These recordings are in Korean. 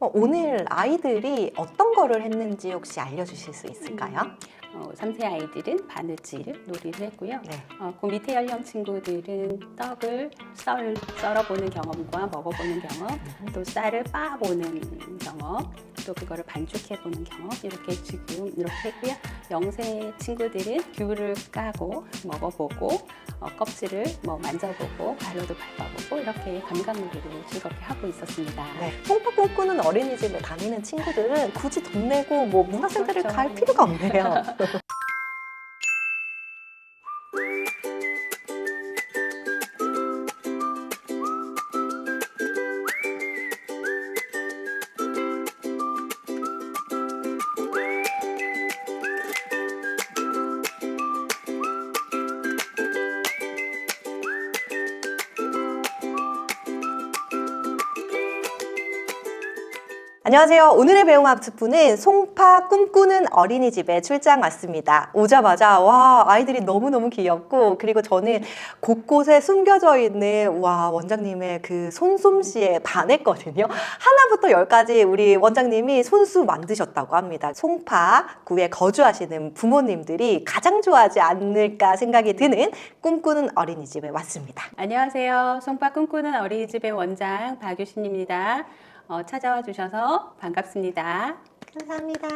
어, 오늘 아이들이 어떤 거를 했는지 혹시 알려주실 수 있을까요? 어, 3세 아이들은 바느질 놀이를 했고요. 네. 어, 그 밑에 연령 친구들은 떡을 썰, 썰어보는 경험과 먹어보는 경험, 또 쌀을 빻아보는 경험, 또 그거를 반죽해보는 경험 이렇게 지금 이렇게 했고요. 영세 친구들은 귤을 까고 먹어보고 어, 껍질을 뭐 만져보고 발로도 밟아보고 이렇게 감각놀이를 즐겁게 하고 있었습니다. 네. 송파 꿈꾸는 어린이집에 다니는 친구들은 굳이 돈 내고 뭐 문화센터를 그렇죠. 갈 필요가 없네요. 안녕하세요. 오늘의 배웅 학습부는 송파 꿈꾸는 어린이집에 출장 왔습니다. 오자마자 와 아이들이 너무너무 귀엽고 그리고 저는 곳곳에 숨겨져 있는 와 원장님의 그 손솜씨에 반했거든요. 하나부터 열까지 우리 원장님이 손수 만드셨다고 합니다. 송파 구에 거주하시는 부모님들이 가장 좋아하지 않을까 생각이 드는 꿈꾸는 어린이집에 왔습니다. 안녕하세요. 송파 꿈꾸는 어린이집의 원장 박유신입니다. 어, 찾아와 주셔서 반갑습니다. 감사합니다.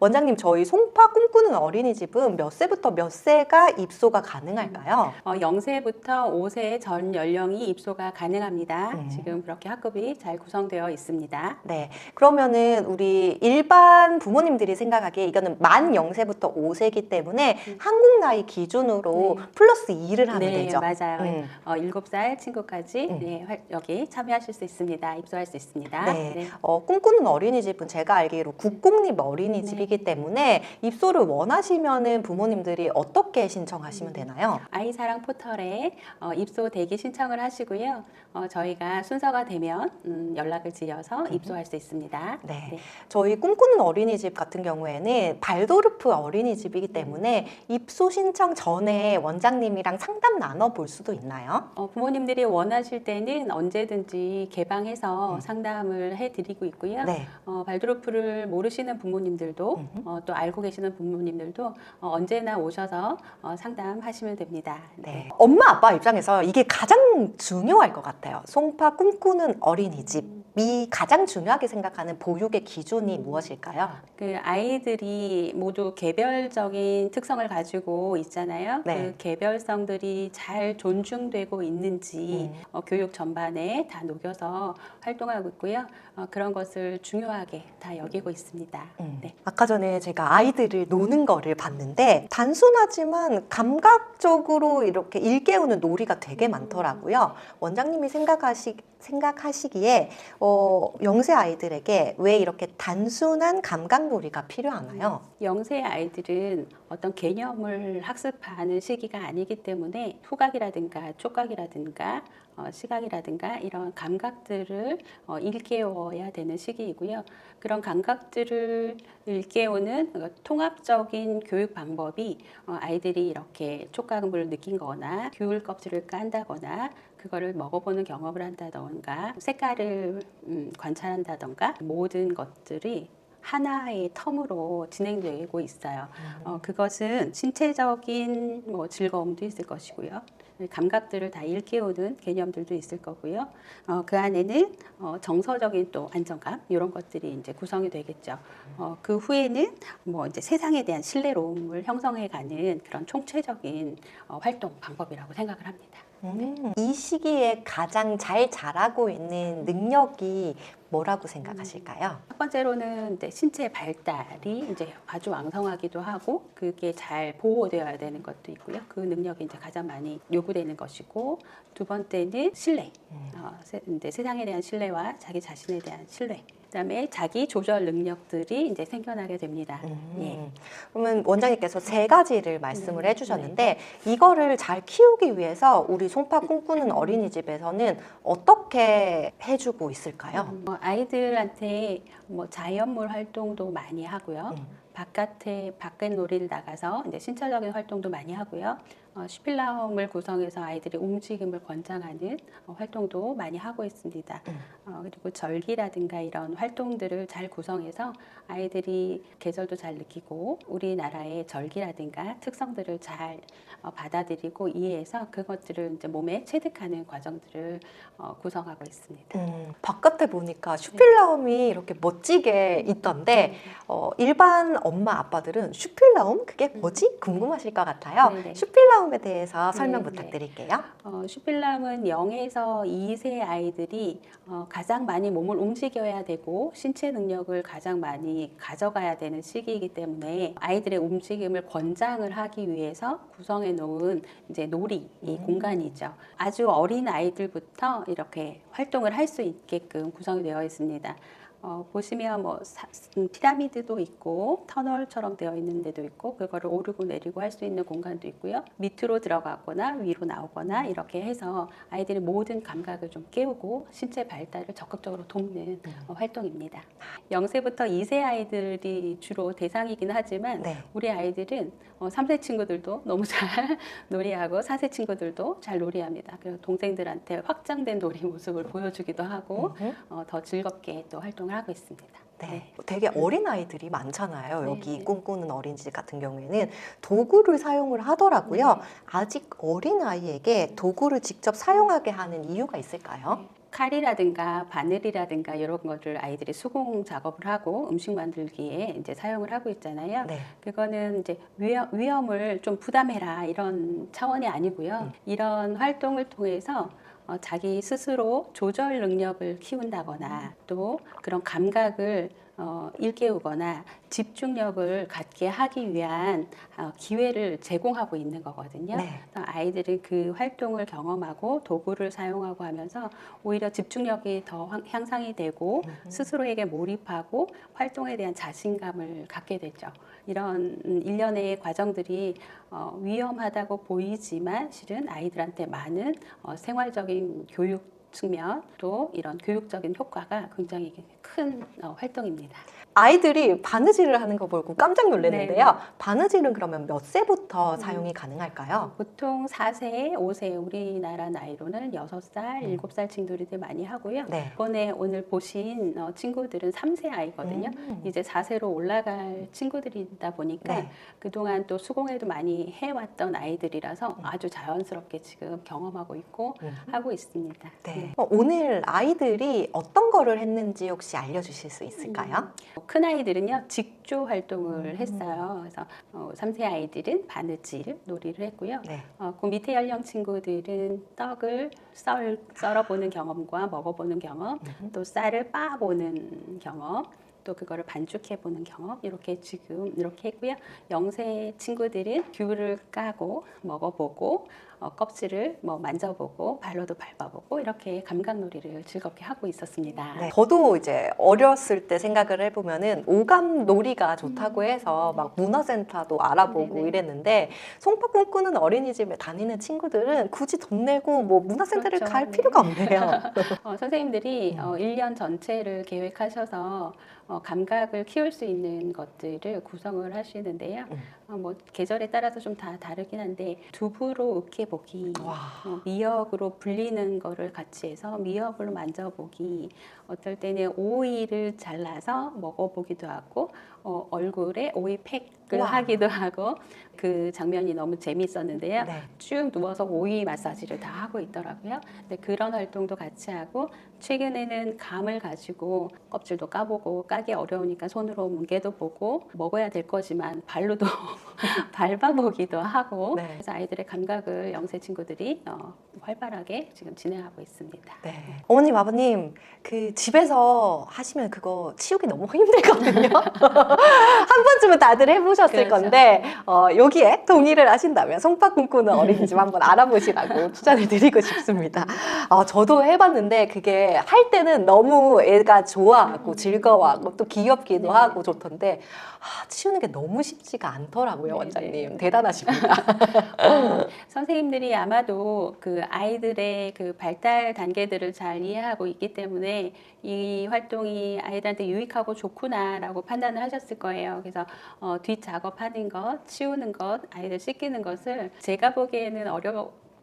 원장님, 저희 송파 꿈꾸는 어린이집은 몇 세부터 몇 세가 입소가 가능할까요? 어, 0세부터 5세 전 연령이 입소가 가능합니다. 음. 지금 그렇게 학급이 잘 구성되어 있습니다. 네. 그러면은 우리 일반 부모님들이 생각하기에 이거는 만 0세부터 5세이기 때문에 한국 나이 기준으로 네. 플러스 2를 하면 네, 되죠. 맞아요. 음. 어, 7살 친구까지 음. 네, 활- 여기 참여하실 수 있습니다. 입소할 수 있습니다. 네. 어, 꿈꾸는 어린이집은 제가 알기로 국공립 어린이집이기 때문에 입소를 원하시면은 부모님들이 어떻게 신청하시면 되나요? 아이사랑 포털에 어, 입소 대기 신청을 하시고요. 어, 저희가 순서가 되면 음, 연락을 드려서 입소할 수 있습니다. 네. 저희 꿈꾸는 어린이집 같은 경우에는 발도르프 어린이집이기 때문에 입소 신청 전에 원장님이랑 상담 나눠 볼 수도 있나요? 어, 부모님들이 원하실 때는 언제든지 개방해서 음. 상담을 해드리고 있고요. 네. 어, 발드로프 를 모르시는 부모님들도. 어, 또 알고 계시는 부모님들도 어, 언제나 오셔서 어, 상담하시면 됩니다. 네. 엄마 아빠 입장에서 이게 가장 중요할 것 같아요. 송파 꿈꾸는 어린이집 이 가장 중요하게 생각하는 보육의 기준이 무엇일까요? 그 아이들이 모두 개별적인 특성을 가지고 있잖아요. 네. 그 개별성들이 잘 존중되고 있는지 음. 어, 교육 전반에 다 녹여서 활동하고 있고요. 어, 그런 것을 중요하게 다 여기고 있습니다. 음. 네. 아까 전에 제가 아이들을 노는 거를 봤는데 단순하지만 감각적으로 이렇게 일깨우는 놀이가 되게 많더라고요. 원장님이 생각하시, 생각하시기에 어, 영세 아이들에게 왜 이렇게 단순한 감각 놀이가 필요하나요? 영세 아이들은 어떤 개념을 학습하는 시기가 아니기 때문에 후각이라든가 촉각이라든가 어, 시각이라든가 이런 감각들을 어, 일깨워야 되는 시기이고요. 그런 감각들을 일깨우는 어, 통합적인 교육 방법이 어, 아이들이 이렇게 촉각을 느낀 거나 귤 껍질을 깐다거나 그거를 먹어보는 경험을 한다던가 색깔을 음, 관찰한다던가 모든 것들이 하나의 텀으로 진행되고 있어요. 어, 그것은 신체적인 뭐 즐거움도 있을 것이고요. 감각들을 다 일깨우는 개념들도 있을 거고요. 어, 그 안에는 어, 정서적인 또 안정감 이런 것들이 이제 구성이 되겠죠. 어, 그 후에는 뭐 이제 세상에 대한 신뢰로움을 형성해가는 그런 총체적인 어, 활동 방법이라고 생각을 합니다. 음, 이 시기에 가장 잘 자라고 있는 능력이 뭐라고 생각하실까요? 첫 번째로는 이제 신체 발달이 이제 아주 왕성하기도 하고 그게 잘 보호되어야 되는 것도 있고요. 그 능력이 이제 가장 많이 요구되는 것이고 두 번째는 신뢰. 음. 어, 세, 이제 세상에 대한 신뢰와 자기 자신에 대한 신뢰. 그다음에 자기 조절 능력들이 이제 생겨나게 됩니다. 음. 예. 그러면 원장님께서 세 가지를 말씀을 네. 해주셨는데 이거를 잘 키우기 위해서 우리 송파 꿈꾸는 어린이집에서는 어떻게 해주고 있을까요? 음, 뭐 아이들한테 뭐 자연물 활동도 많이 하고요. 음. 바깥에 밖에 놀이를 나가서 이제 신체적인 활동도 많이 하고요. 어, 슈필라움을 구성해서 아이들의 움직임을 권장하는 어, 활동도 많이 하고 있습니다. 음. 어, 그리고 절기라든가 이런 활동들을 잘 구성해서 아이들이 계절도 잘 느끼고 우리나라의 절기라든가 특성들을 잘 어, 받아들이고 이해해서 그것들을 이제 몸에 체득하는 과정들을 어, 구성하고 있습니다. 음, 바깥에 보니까 슈필라움이 이렇게 멋지게 있던데 어, 일반 엄마 아빠들은 슈필라움 그게 뭐지 궁금하실 것 같아요. 네 네. 슈필라움 에 대해서 설명 네네. 부탁드릴게요. 어, 슈필람은 0에서 2세 아이들이 어, 가장 많이 몸을 움직여야 되고 신체 능력을 가장 많이 가져가야 되는 시기이기 때문에 아이들의 움직임을 권장을 하기 위해서 구성해 놓은 이제 놀이 이 음. 공간이죠. 아주 어린 아이들부터 이렇게 활동을 할 수 있게끔 구성이 되어 있습니다. 어, 보시면 뭐 사- 음, 피라미드도 있고 터널처럼 되어 있는 데도 있고 그거를 오르고 내리고 할 수 있는 공간도 있고요. 밑으로 들어가거나 위로 나오거나 이렇게 해서 아이들의 모든 감각을 좀 깨우고 신체 발달을 적극적으로 돕는 음. 어, 활동입니다. 0세부터 2세 아이들이 주로 대상이긴 하지만 네. 우리 아이들은 어, 3세 친구들도 너무 잘 놀이하고 4세 친구들도 잘 놀이합니다. 그리고 동생들한테 확장된 놀이 모습을 보여주기도 하고 음. 어, 더 즐겁게 또 활동 을 하고 있습니다. 네. 되게 어린 아이들이 많잖아요. 네, 여기 네. 꿈꾸는 어린이집 같은 경우에는 도구를 사용을 하더라고요. 네. 아직 어린 아이에게 도구를 직접 사용하게 하는 이유가 있을까요? 칼이라든가 바늘이라든가 이런 거를 아이들이 수공 작업을 하고 음식 만들기에 이제 사용을 하고 있잖아요. 네. 그거는 이제 위험, 위험을 좀 부담해라 이런 차원이 아니고요. 음. 이런 활동을 통해서 어, 자기 스스로 조절 능력을 키운다거나 또 그런 감각을 어, 일깨우거나 집중력을 갖게 하기 위한 어, 기회를 제공하고 있는 거거든요. 네. 아이들은 그 활동을 경험하고 도구를 사용하고 하면서 오히려 집중력이 더 향- 향상이 되고 음. 스스로에게 몰입하고 활동에 대한 자신감을 갖게 되죠. 이런 음, 일련의 과정들이 어, 위험하다고 보이지만 실은 아이들한테 많은 어, 생활적인 교육 측면 또 이런 교육적인 효과가 굉장히 큰 어, 활동입니다. 아이들이 바느질을 하는 거 보고 깜짝 놀랐는데요. 네. 바느질은 그러면 몇 세부터 음. 사용이 가능할까요? 보통 4세, 5세 우리나라 나이로는 6살, 음. 7살 친구들이 많이 하고요. 네. 이번에 오늘 보신 어, 친구들은 3세 아이거든요. 음. 이제 4세로 올라갈 친구들이다 보니까 네. 그동안 또 수공예도 많이 해왔던 아이들이라서 음. 아주 자연스럽게 지금 경험하고 있고 음. 하고 있습니다. 네. 어, 오늘 아이들이 어떤 거를 했는지 혹시 알려주실 수 있을까요? 큰 아이들은요 직조 활동을 음. 했어요. 그래서 어, 3세 아이들은 바느질 놀이를 했고요. 네. 어, 그 밑에 연령 친구들은 떡을 썰, 썰어보는 경험과 먹어보는 경험, 음. 또 쌀을 빻아보는 경험, 또 그거를 반죽해보는 경험 이렇게 지금 이렇게 했고요. 영세 친구들은 귤을 까고 먹어보고 어, 껍질을 뭐 만져보고 발로도 밟아보고 이렇게 감각놀이를 즐겁게 하고 있었습니다. 네. 저도 이제 어렸을 때 생각을 해보면은 오감 놀이가 좋다고 해서 막 문화센터도 알아보고 네네. 이랬는데 송파 꿈꾸는 어린이집에 다니는 친구들은 굳이 돈 내고 뭐 문화센터를 그렇죠. 갈 네. 필요가 없네요. 어, 선생님들이 음. 어, 1년 전체를 계획하셔서 어, 감각을 키울 수 있는 것들을 구성을 하시는데요. 음. 어, 뭐 계절에 따라서 좀 다 다르긴 한데 두부로 으깨 보기, 와. 어, 미역으로 불리는 거를 같이 해서 미역으로 만져보기, 어떨 때는 오이를 잘라서 먹어보기도 하고 어, 얼굴에 오이 팩을 와. 하기도 하고 그 장면이 너무 재미있었는데요. 네. 쭉 누워서 오이 마사지를 다 하고 있더라고요. 근데 그런 활동도 같이 하고 최근에는 감을 가지고 껍질도 까보고 까기 어려우니까 손으로 뭉개도 보고 먹어야 될 거지만 발로도 밟아보기도 하고 네. 그래서 아이들의 감각을 영세 친구들이 어, 활발하게 지금 진행하고 있습니다. 네. 어머님, 아버님, 그 집에서 하시면 그거 치우기 너무 힘들거든요. 한 번쯤은 다들 해보셨을 그렇죠. 건데, 어, 여기에 동의를 하신다면 송파 꿈꾸는 어린이집 한번 알아보시라고 추천을 드리고 싶습니다. 어, 저도 해봤는데 그게 할 때는 너무 애가 좋아하고 즐거워하고 또 귀엽기도 네. 하고 좋던데, 아, 치우는 게 너무 쉽지가 않더라고요, 네, 원장님. 네. 대단하십니다. 어, 선생님들이 아마도 그 아이들의 그 발달 단계들을 잘 이해하고 있기 때문에 이 활동이 아이들한테 유익하고 좋구나라고 판단을 하셨을 거예요. 그래서 어, 뒷 작업하는 것, 치우는 것, 아이들 씻기는 것을 제가 보기에는 어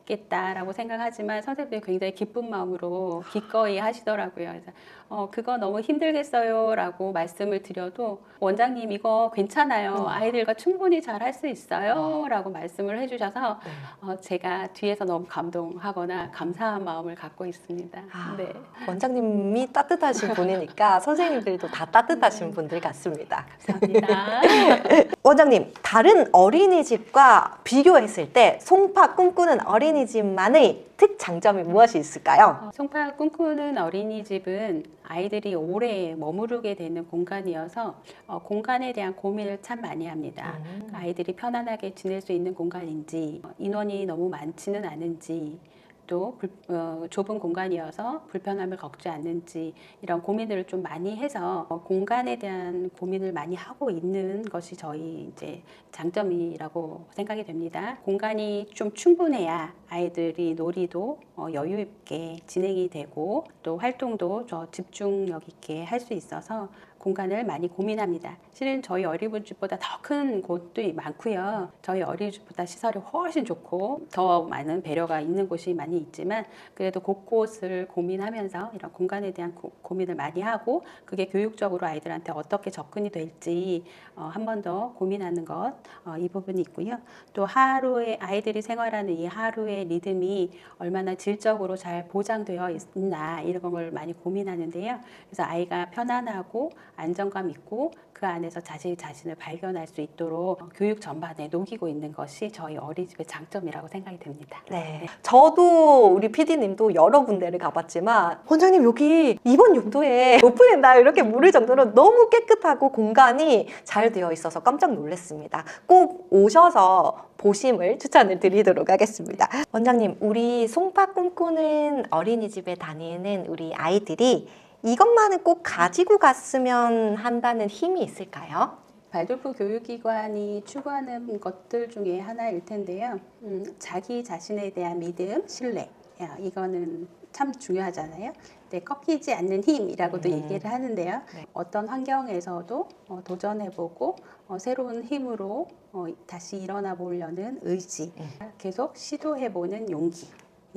렵겠다라고 생각하지만 선생님들이 굉장히 기쁜 마음으로 기꺼이 하시더라고요. 그래서 어, 그거 너무 힘들겠어요라고 말씀을 드려도 원장님 이거 괜찮아요. 아이들과 충분히 잘 할 수 있어요라고 말씀을 해주셔서 어, 제가 뒤에서 너무 감동하거나 감사한 마음을 갖고 있습니다. 아, 네. 원장님이 따뜻하신 분이니까 선생님들도 다 따뜻하신 분들 같습니다. 감사합니다. 원장님, 다른 어린이집과 비교했을 때 송파 꿈꾸는 어린 이집만의 특장점이 무엇이 있을까요? 어, 송파 꿈꾸는 어린이집은 아이들이 오래 머무르게 되는 공간이어서 어, 공간에 대한 고민을 참 많이 합니다. 음. 아이들이 편안하게 지낼 수 있는 공간인지 어, 인원이 너무 많지는 않은지 또 불- 어, 좁은 공간이어서 불편함을 겪지 않는지 이런 고민들을 좀 많이 해서 어, 공간에 대한 고민을 많이 하고 있는 것이 저희 이제 장점이라고 생각이 됩니다. 공간이 좀 충분해야 아이들이 놀이도 어, 여유 있게 진행이 되고 또 활동도 저 집중력 있게 할 수 있어서 공간을 많이 고민합니다. 실은 저희 어린이집보다 더 큰 곳도 많고요. 저희 어린이집보다 시설이 훨씬 좋고 더 많은 배려가 있는 곳이 많이 있지만 그래도 곳곳을 고민하면서 이런 공간에 대한 고, 민을 많이 하고 그게 교육적으로 아이들한테 어떻게 접근이 될지 어, 한 번 더 고민하는 것, 어, 이 부분이 있고요. 또 하루에 아이들이 생활하는 이 하루의 리듬이 얼마나 질적으로 잘 보장되어 있나 이런 걸 많이 고민하는데요. 그래서 아이가 편안하고 안정감 있고 그 안에서 자신 자신을 발견할 수 있도록 어, 교육 전반에 녹이고 있는 것이 저희 어린이집의 장점이라고 생각이 됩니다. 네. 저도 우리 PD님도 여러 군데를 가봤지만 원장님 여기 이번 용도에 오픈했나요? 이렇게 물을 정도로 너무 깨끗하고 공간이 잘 되어 있어서 깜짝 놀랐습니다. 꼭 오셔서 보심을 추천을 드리도록 하겠습니다. 원장님, 우리 송파 꿈꾸는 어린이집에 다니는 우리 아이들이 이것만은 꼭 가지고 갔으면 한다는 힘이 있을까요? 발돌프 교육기관이 추구하는 것들 중에 하나일 텐데요. 음, 자기 자신에 대한 믿음, 신뢰. 야, 이거는 참 중요하잖아요. 네, 꺾이지 않는 힘이라고도 음. 얘기를 하는데요. 네. 어떤 환경에서도 어, 도전해보고 어, 새로운 힘으로 어, 다시 일어나 보려는 의지, 음. 계속 시도해보는 용기.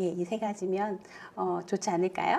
예, 이 세 가지면 어, 좋지 않을까요?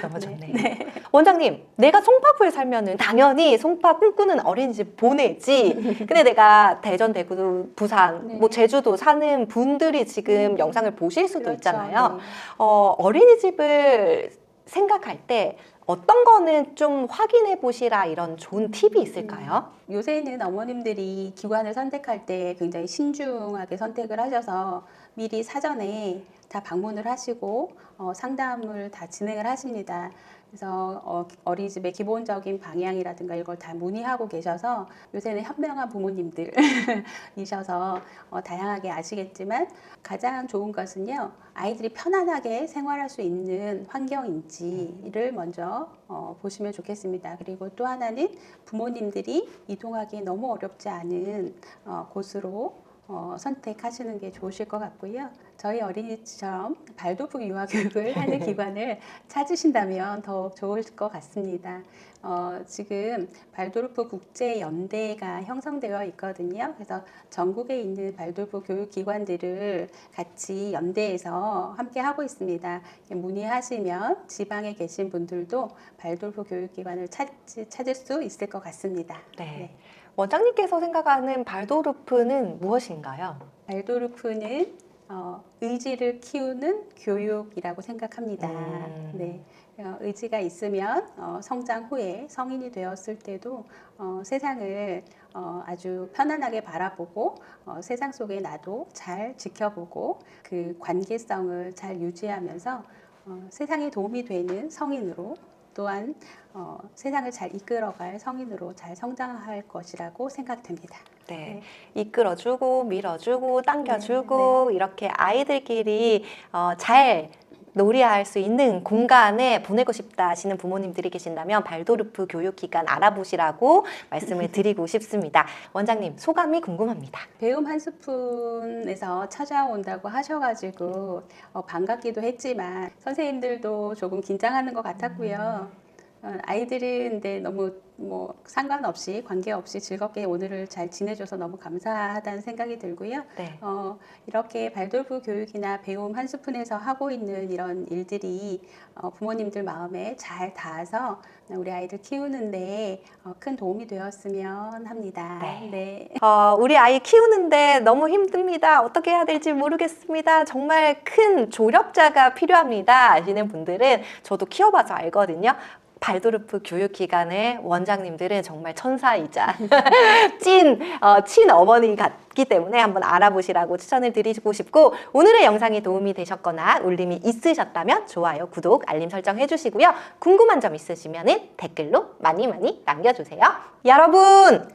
너무 좋네요. 원장님, 내가 송파구에 살면은 당연히 송파 꿈꾸는 어린이집 보내지. 근데 내가 대전, 대구, 부산, 네. 뭐 제주도 사는 분들이 지금 음. 영상을 보실 수도 그렇죠. 있잖아요. 네. 어, 어린이집을 생각할 때 어떤 거는 좀 확인해 보시라 이런 좋은 팁이 있을까요? 요새는 어머님들이 기관을 선택할 때 굉장히 신중하게 선택을 하셔서 미리 사전에 다 방문을 하시고 어, 상담을 다 진행을 하십니다. 그래서 어, 어린이집의 기본적인 방향이라든가 이걸 다 문의하고 계셔서 요새는 현명한 부모님들이셔서 어, 다양하게 아시겠지만 가장 좋은 것은요 아이들이 편안하게 생활할 수 있는 환경인지를 먼저 어, 보시면 좋겠습니다. 그리고 또 하나는 부모님들이 이동하기 너무 어렵지 않은 어, 곳으로 어, 선택하시는 게 좋으실 것 같고요. 저희 어린이처럼 발도프 유아 교육을 하는 기관을 찾으신다면 더욱 좋을 것 같습니다. 어, 지금 발도르프 국제 연대가 형성되어 있거든요. 그래서 전국에 있는 발도르프 교육 기관들을 같이 연대해서 함께 하고 있습니다. 문의하시면 지방에 계신 분들도 발도르프 교육 기관을 찾, 찾을 수 있을 것 같습니다. 네. 원장님께서 생각하는 발도르프는 무엇인가요? 발도르프는 어, 의지를 키우는 교육이라고 생각합니다. 음. 네. 어, 의지가 있으면 어, 성장 후에 성인이 되었을 때도 어, 세상을 어, 아주 편안하게 바라보고 어, 세상 속의 나도 잘 지켜보고 그 관계성을 잘 유지하면서 어, 세상에 도움이 되는 성인으로 또한 어, 세상을 잘 이끌어갈 성인으로 잘 성장할 것이라고 생각됩니다. 네. 이끌어주고, 밀어주고, 당겨주고, 이렇게 아이들끼리 어, 잘 놀이할 수 있는 공간에 보내고 싶다 하시는 부모님들이 계신다면 발도르프 교육기관 알아보시라고 말씀을 드리고 싶습니다. 원장님 소감이 궁금합니다. 배움 한 스푼에서 찾아온다고 하셔가지고 어, 반갑기도 했지만 선생님들도 조금 긴장하는 것 같았고요. 어, 아이들은 근데 너무 뭐 상관없이 관계없이 즐겁게 오늘을 잘 지내줘서 너무 감사하다는 생각이 들고요. 네. 어, 이렇게 발돌부 교육이나 배움 한 스푼에서 하고 있는 이런 일들이 어, 부모님들 마음에 잘 닿아서 우리 아이들 키우는데 어, 큰 도움이 되었으면 합니다. 네. 네. 어, 우리 아이 키우는데 너무 힘듭니다. 어떻게 해야 될지 모르겠습니다. 정말 큰 조력자가 필요합니다. 아시는 분들은 저도 키워봐서 알거든요. 발도르프 교육기관의 원장님들은 정말 천사이자 찐, 어, 친 어머니 같기 때문에 한번 알아보시라고 추천을 드리고 싶고 오늘의 영상이 도움이 되셨거나 울림이 있으셨다면 좋아요, 구독, 알림 설정 해주시고요. 궁금한 점 있으시면 댓글로 많이 많이 남겨주세요. 여러분!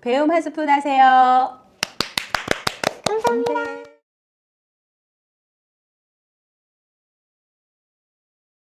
배움 한 스푼 하세요. 감사합니다.